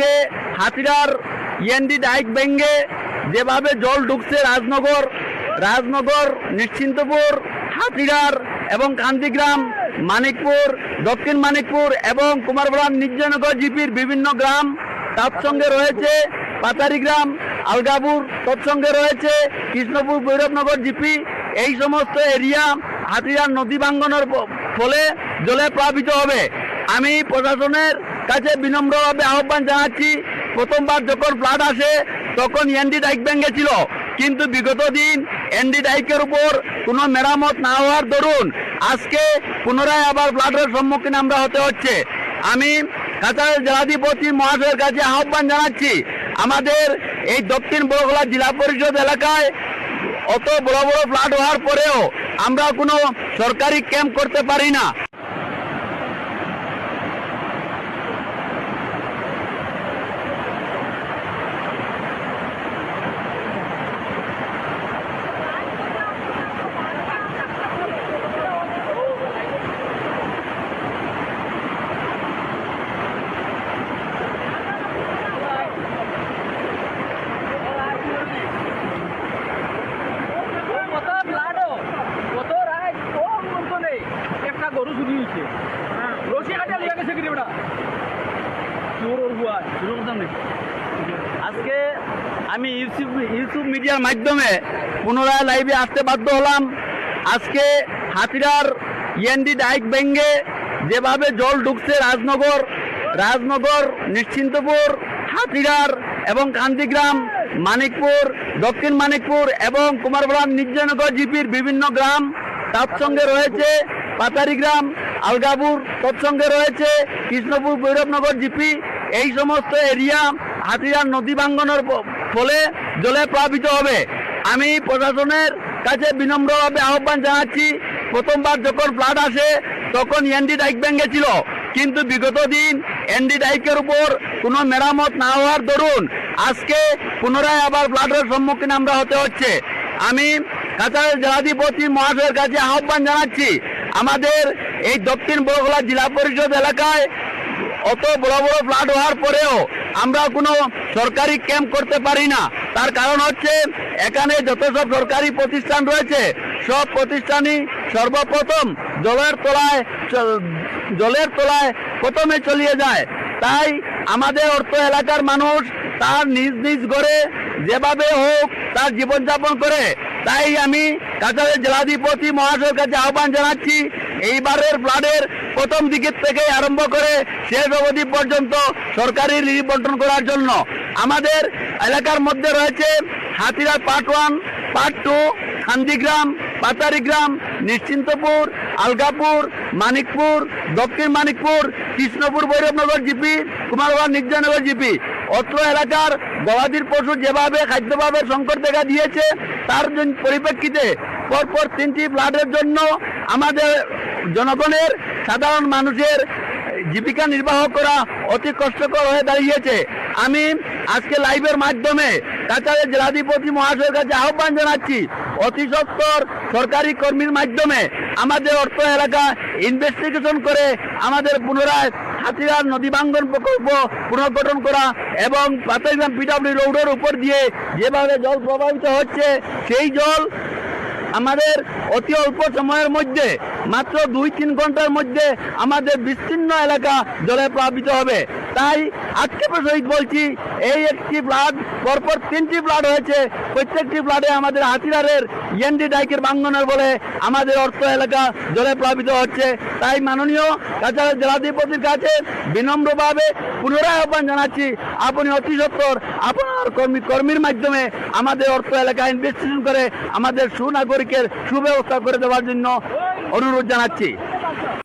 আজকে হাতিরার END Dijk ভেঙ্গে যেভাবে জল ঢুকছে রাজনগর রাজনগর, নিশ্চিন্তপুর, হাতিরার এবং কান্দিগ্রাম, মানিকপুর, দক্ষিণ মানিকপুর এবং কুমারগ্রাম নির্জনগর জিপির বিভিন্ন গ্রাম তৎসঙ্গে রয়েছে পাতারি গ্রাম আলগাপুর তৎসঙ্গে রয়েছে কৃষ্ণপুর ভৈরবনগর জিপি। এই সমস্ত এরিয়া হাতিরার নদী ভাঙ্গনের ফলে জলে প্লাবিত হবে। আমি প্রশাসনের কাছে বিনম্রভাবে আহ্বান জানাচ্ছি, প্রথমবার যখন ফ্লাড আসে, তখন এনডি ডাইক ভেঙে ছিল কিন্তু বিগত দিন এনডি ডাইকের উপর কোনো মেরামত না হওয়ার দরুন আজকে পুনরায় আবার ফ্লাডের সম্মুখীন আমরা হতে হচ্ছে। আমি কাছাড় জেলাধিপতি মহাশয়ের কাছে আহ্বান জানাচ্ছি, আমাদের এই দক্ষিণ বড়গোলা জেলা পরিষদ এলাকায় অত বড় বড় ফ্লাড হওয়ার পরেও আমরা কোনো সরকারি ক্যাম্প করতে পারি না। একটা গরু চুরি হয়েছে রশি কাটে লিয়ে গেছে কি ওটা চোর ওর বুয়া। শুরু করতাম আজকে আমি ইউটিউব ইউটিউব মিডিয়ার মাধ্যমে পুনরায় লাইভে আসতে বাধ্য হলাম। আজকে হাতিরার ইএনডি ডাইক ভেঙ্গে যেভাবে জল ঢুকছে রাজনগর রাজনগর নিশ্চিন্তপুর হাতিরার এবং কান্দিগ্রাম মানিকপুর দক্ষিণ মানিকপুর এবং কুমারগ্রাম নির্জনগর জিপির বিভিন্ন গ্রাম তার সঙ্গে রয়েছে পাতারি গ্রাম আলগাপুর তৎসঙ্গে রয়েছে কৃষ্ণপুর ভৈরবনগর জিপি। এই সমস্ত এরিয়া হাতিরার নদী ভাঙ্গনের ফলে জলে প্লাবিত হবে। আমি প্রশাসনের কাছে বিনম্রভাবে আহ্বান জানাচ্ছি, প্রথমবার যখন ফ্লাড আসে, তখন এনডি ডাইক ভেঙে ছিল। কিন্তু বিগত দিন এনডি ডাইকের উপর কোনো মেরামত না হওয়ার দরুন আজকে পুনরায় আবার ফ্লাডের সম্মুখীন আমরা হতে হচ্ছে। আমি কাছাড় জেলাধিপতি মহাশয়ের কাছে আহ্বান জানাচ্ছি আমাদের এই দক্ষিণ বড়গোলা জেলা পরিষদ এলাকায় অত বড় বড় ফ্লাড হওয়ার পরেও আমরা কোনো সরকারি ক্যাম্প করতে পারি না। তার কারণ হচ্ছে এখানে যত সব সরকারি প্রতিষ্ঠান রয়েছে, সব প্রতিষ্ঠানই সর্বপ্রথম জলের তলায় জলের তলায় প্রথমে চলিয়ে যায়। তাই আমাদের অর্থ এলাকার মানুষ তার নিজ নিজ ঘরে যেভাবে হোক তার জীবনযাপন করে তাই আমি কাছাড়ের জেলাধিপতি মহাশয়ের কাছে আহ্বান জানাচ্ছি, এইবারের ফ্লাডের প্রথম দিকের থেকে আরম্ভ করে শেষ অবধি পর্যন্ত সরকারি রিলিফ বন্টন করার জন্য। আমাদের এলাকার মধ্যে রয়েছে Hatira part one, part two, Khandigram, Patarigram, Nishchintapur, Algapur, Manikpur, Dakshin Manikpur, Krishnapur, Bhairabnagar GP Kumarganj Nirjanagar GP. অত্র এলাকার গবাদির পশু যেভাবে খাদ্যভাবে সংকট দেখা দিয়েছে, তার পরিপ্রেক্ষিতে পরপর তিনটি ফ্লাডের জন্য আমাদের জনগণের সাধারণ মানুষের জীবিকা নির্বাহ করা অতি কষ্টকর হয়ে দাঁড়িয়েছে। আমি আজকে লাইভের মাধ্যমে কাছাড়ের জেলাধিপতি মহাশয়ের কাছে আহ্বান জানাচ্ছি, অতি সত্তর সরকারি কর্মীর মাধ্যমে আমাদের অর্থ এলাকা ইনভেস্টিগেশন করে আমাদের পুনরায় হাতিরার নদী ভাঙ্গন প্রকল্প পুনর্গঠন করা এবং পাতাইগ্রাম পিডাব্লিউ রোডের উপর দিয়ে যেভাবে জল প্রবাহিত হচ্ছে, সেই জল আমাদের অতি অল্প সময়ের মধ্যে, মাত্র দুই তিন ঘণ্টার মধ্যে আমাদের বিস্তীর্ণ এলাকা জলে প্লাবিত হবে। তাই আক্ষেপের সহিত বলছি, এই একটি ফ্লাড পরপর তিনটি ফ্লাড হয়েছে। প্রত্যেকটি ফ্লাডে আমাদের হাতিরারের ইএনডি ডাইকের বাঙ্গনের বলে আমাদের অর্থ এলাকা জলে প্লাবিত হচ্ছে। তাই মাননীয় কাছাড় জেলাধিপতির কাছে বিনম্রভাবে পুনরায় আহ্বান জানাচ্ছি, আপনি অতি সত্তর, আপনার কর্মী, কর্মীর মাধ্যমে আমাদের অর্থ এলাকা ইনভেস্টিগেশন করে আমাদের সুনাগরিকের সুব্যবস্থা করে দেওয়ার জন্য অনুরোধ জানাচ্ছি।